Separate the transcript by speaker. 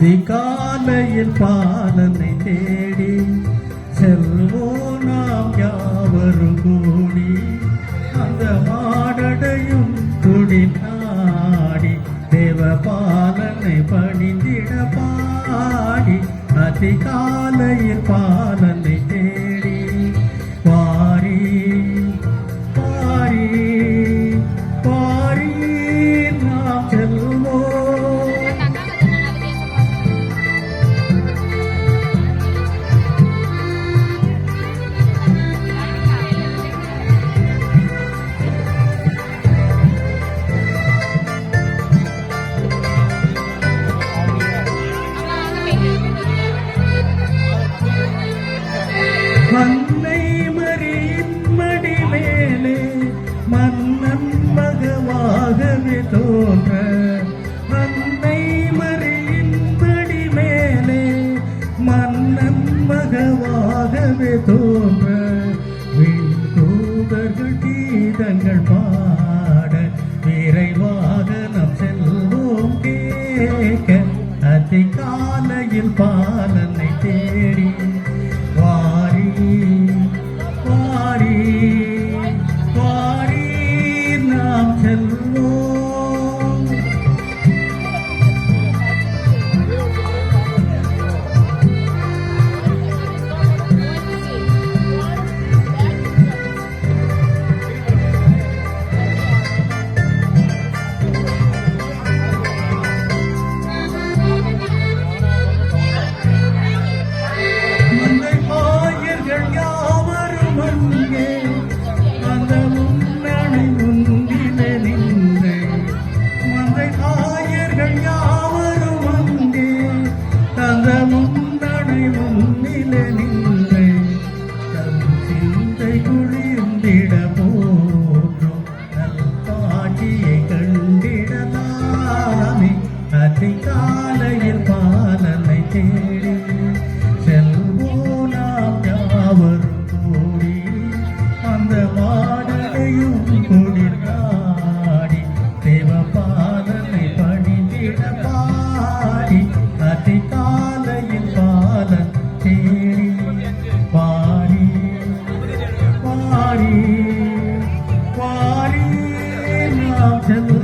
Speaker 1: அதிகாலையில் பாலனை தேடி செல்வோ நாம் யாவரும் கூடி. அந்த மாடடையும் துடி நாடி தேவ பாலனை பணிந்திட பாடி. அதிகாலையில் பாலனை மன்னை மறியின் மடி மேலே மன்னன் மகவாகவே தோன்ற மன்னை மறியின் மடி மேலே மன்னன் மகவாகவே தோன்ற நாம் செல்வோம் காற்றை காலையில் பாலனை தேடி செல்வோம் நாம் யாவரும் கூடி. அந்த வாடகையும் குளிர் காடி தேவ பாலனை பணிந்திட பாடி அதி காலையில் பாலன் தேடி பாடி பாடி பாடி நாம் செல்வோம்